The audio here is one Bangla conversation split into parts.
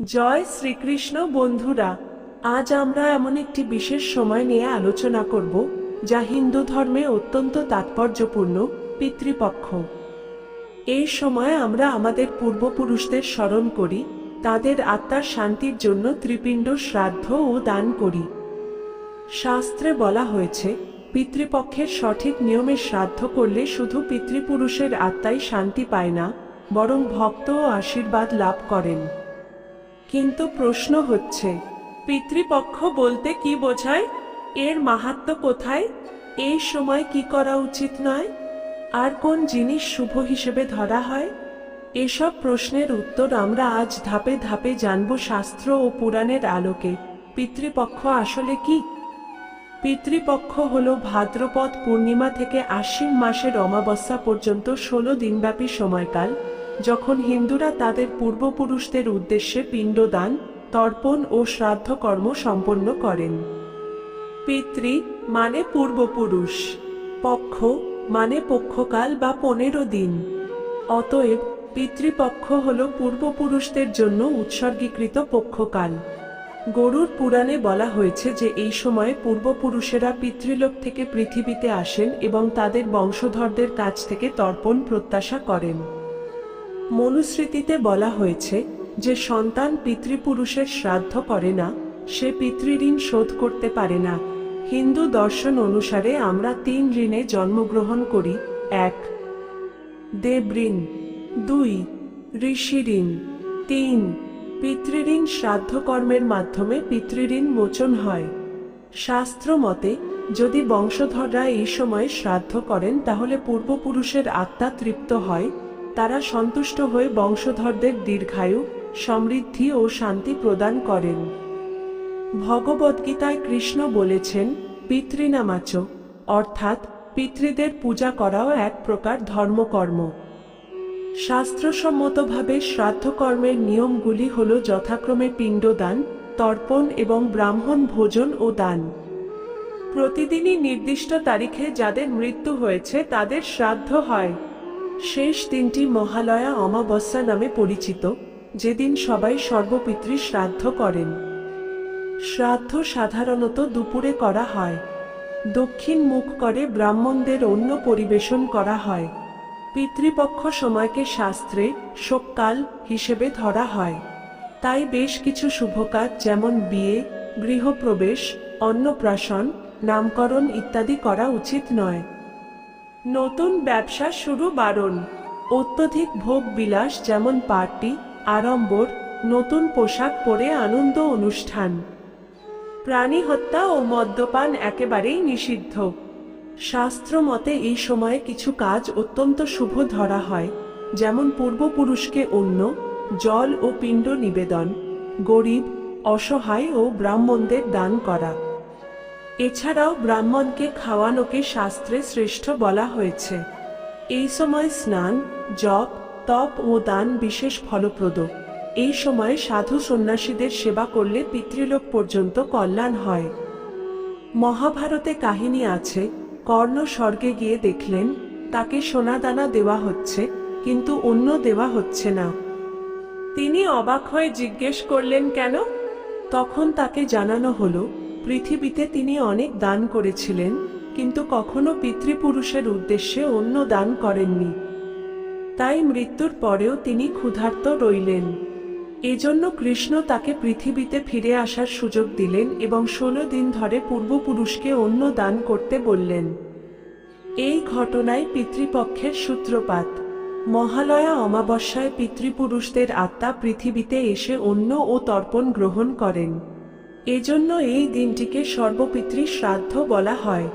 জয় শ্রীকৃষ্ণ বন্ধুরা, আজ আমরা এমন একটি বিশেষ সময় নিয়ে আলোচনা করব, যা হিন্দু ধর্মে অত্যন্ত তাৎপর্যপূর্ণ, পিতৃপক্ষ। এই সময় আমরা আমাদের পূর্বপুরুষদের স্মরণ করি, তাদের আত্মার শান্তির জন্য ত্রিপিণ্ড শ্রাদ্ধ ও দান করি। শাস্ত্রে বলা হয়েছে, পিতৃপক্ষের সঠিক নিয়মে শ্রাদ্ধ করলে শুধু পিতৃপুরুষের আত্মাই শান্তি পায় না, বরং ভক্ত ও আশীর্বাদ লাভ করেন। কিন্তু প্রশ্ন হচ্ছে, পিতৃপক্ষ বলতে কি বোঝায়? এর মাহাত্ম কোথায়? এই সময় কি করা উচিত নয়? আর কোন জিনিস শুভ হিসেবে ধরা হয়? এসব প্রশ্নের উত্তর আমরা আজ ধাপে ধাপে জানব শাস্ত্র ও পুরাণের আলোকে। পিতৃপক্ষ আসলে কি? পিতৃপক্ষ হল ভাদ্রপদ পূর্ণিমা থেকে আশ্বিন মাসের অমাবস্যা পর্যন্ত ষোলো দিনব্যাপী সময়কাল। যখন হিন্দুরা তাদের পূর্বপুরুষদের উদ্দেশ্যে পিণ্ডদান, তর্পণ ও শ্রাদ্ধকর্ম সম্পন্ন করেন। পিতৃ মানে পূর্বপুরুষ, পক্ষ মানে পক্ষকাল বা পনেরো দিন। অতএব পিতৃপক্ষ হল পূর্বপুরুষদের জন্য উৎসর্গীকৃত পক্ষকাল। গরুর পুরাণে বলা হয়েছে যে এই সময়ে পূর্বপুরুষেরা পিতৃলোক থেকে পৃথিবীতে আসেন এবং তাদের বংশধরদের কাছ থেকে তর্পণ প্রত্যাশা করেন। মনুস্মৃতিতে বলা হয়েছে যে সন্তান পিতৃপুরুষের শ্রাদ্ধ করে না, সে পিতৃঋণ শোধ করতে পারে না। হিন্দু দর্শন অনুসারে আমরা তিন ঋণে জন্মগ্রহণ করি। এক, দেবঋণ। দুই ঋষি ঋণ তিন, পিতৃঋণ শ্রাদ্ধ কর্মের মাধ্যমে পিতৃঋণ মোচন হয়। শাস্ত্র মতে যদি বংশধররা এই সময় শ্রাদ্ধ করেন, তাহলে পূর্বপুরুষের আত্মা তৃপ্ত হয়। তারা সন্তুষ্ট হয়ে বংশধরদের দীর্ঘায়ু, সমৃদ্ধি ও শান্তি প্রদান করেন। ভগবদ্গীতায় কৃষ্ণ বলেছেন, পিতৃনামাচ, অর্থাৎ পিতৃদের পূজা করাও এক প্রকার ধর্মকর্ম। শাস্ত্রসম্মতভাবে শ্রাদ্ধকর্মের নিয়মগুলি হল যথাক্রমে পিণ্ডদান, তর্পণ এবং ব্রাহ্মণ ভোজন ও দান। প্রতিদিনই নির্দিষ্ট তারিখে যাদের মৃত্যু হয়েছে তাদের শ্রাদ্ধ হয়। শেষ দিনটি মহালয়া অমাবস্যা নামে পরিচিত, যেদিন সবাই সর্বপিতৃ শ্রাদ্ধ করেন। শ্রাদ্ধ সাধারণত দুপুরে করা হয়। দক্ষিণ মুখ করে ব্রাহ্মণদের অন্য পরিবেশন করা হয়। পিতৃপক্ষ সময়কে শাস্ত্রে শোককাল হিসেবে ধরা হয়। তাই বেশ কিছু শুভ কাজ যেমন বিয়ে, গৃহপ্রবেশ, অন্নপ্রাশন, নামকরণ ইত্যাদি করা উচিত নয়। নতুন ব্যবসা শুরু বারণ। অত্যধিক ভোগ বিলাস যেমন পার্টি, আড়ম্বর, নতুন পোশাক পরে আনন্দ অনুষ্ঠান। প্রাণী হত্যা ও মদ্যপান একেবারেই নিষিদ্ধ। শাস্ত্র মতে এই সময়ে কিছু কাজ অত্যন্ত শুভ ধরা হয়, যেমন পূর্বপুরুষকে অন্য জল ও পিণ্ড নিবেদন, গরিব, অসহায় ও ব্রাহ্মণদের দান করা। এছাড়াও ব্রাহ্মণকে খাওয়ানোকে শাস্ত্রে শ্রেষ্ঠ বলা হয়েছে। এই সময় স্নান, জপ, তপ ও দান বিশেষ ফলপ্রদ। এই সময়ে সাধু সন্ন্যাসীদের সেবা করলে পিতৃলোক পর্যন্ত কল্যাণ হয়। মহাভারতে কাহিনী আছে, কর্ণ স্বর্গে গিয়ে দেখলেন, তাকে সোনাদানা দেওয়া হচ্ছে, কিন্তু অন্য দেওয়া হচ্ছে না। তিনি অবাক হয়ে জিজ্ঞেস করলেন, কেন? তখন তাকে জানানো হলো পৃথিবীতে তিনি অনেক দান করেছিলেন, কিন্তু কখনো পিতৃপুরুষের উদ্দেশ্যে অন্য দান করেননি। তাই মৃত্যুর পরেও তিনি ক্ষুধার্ত রইলেন। এজন্য কৃষ্ণ তাকে পৃথিবীতে ফিরে আসার সুযোগ দিলেন এবং ষোলো দিন ধরে পূর্বপুরুষকে অন্য দান করতে বললেন। এই ঘটনায় পিতৃপক্ষের সূত্রপাত, মহালয়া অমাবস্যায় পিতৃপুরুষদের আত্মা পৃথিবীতে এসে অন্ন ও তর্পণ গ্রহণ করেন। এজন্য এই দিনটিকে সর্বপিতৃ শ্রাদ্ধ বলা হয়।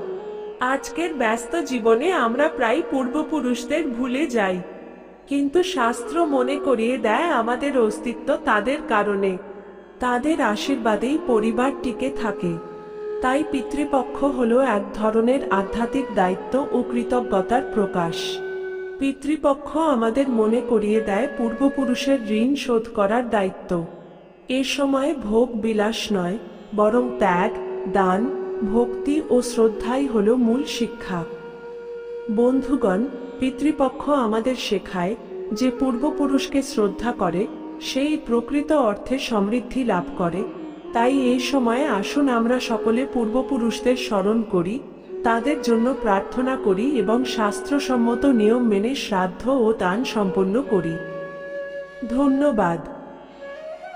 আজকের ব্যস্ত জীবনে আমরা প্রায় পূর্বপুরুষদের ভুলে যাই। কিন্তু শাস্ত্র মনে করিয়ে দেয় আমাদের অস্তিত্ব তাদের কারণে। তাদের আশীর্বাদেই পরিবার টিকে থাকে। তাই পিতৃপক্ষ হল এক ধরনের আধ্যাত্মিক দায়িত্ব ও কৃতজ্ঞতার প্রকাশ। পিতৃপক্ষ আমাদের মনে করিয়ে দেয় পূর্বপুরুষের ঋণ শোধ করার দায়িত্ব। এ সময় ভোগ বিলাস নয়, বরং ত্যাগ, দান, ভক্তি ও শ্রদ্ধাই হল মূল শিক্ষা। বন্ধুগণ, পিতৃপক্ষ আমাদের শেখায় যে পূর্বপুরুষকে শ্রদ্ধা করে, সেই প্রকৃত অর্থে সমৃদ্ধি লাভ করে। তাই এই সময়ে আসুন আমরা সকলে পূর্বপুরুষদের স্মরণ করি, তাদের জন্য প্রার্থনা করি এবং শাস্ত্রসম্মত নিয়ম মেনে শ্রাদ্ধ ও দান সম্পন্ন করি। ধন্যবাদ।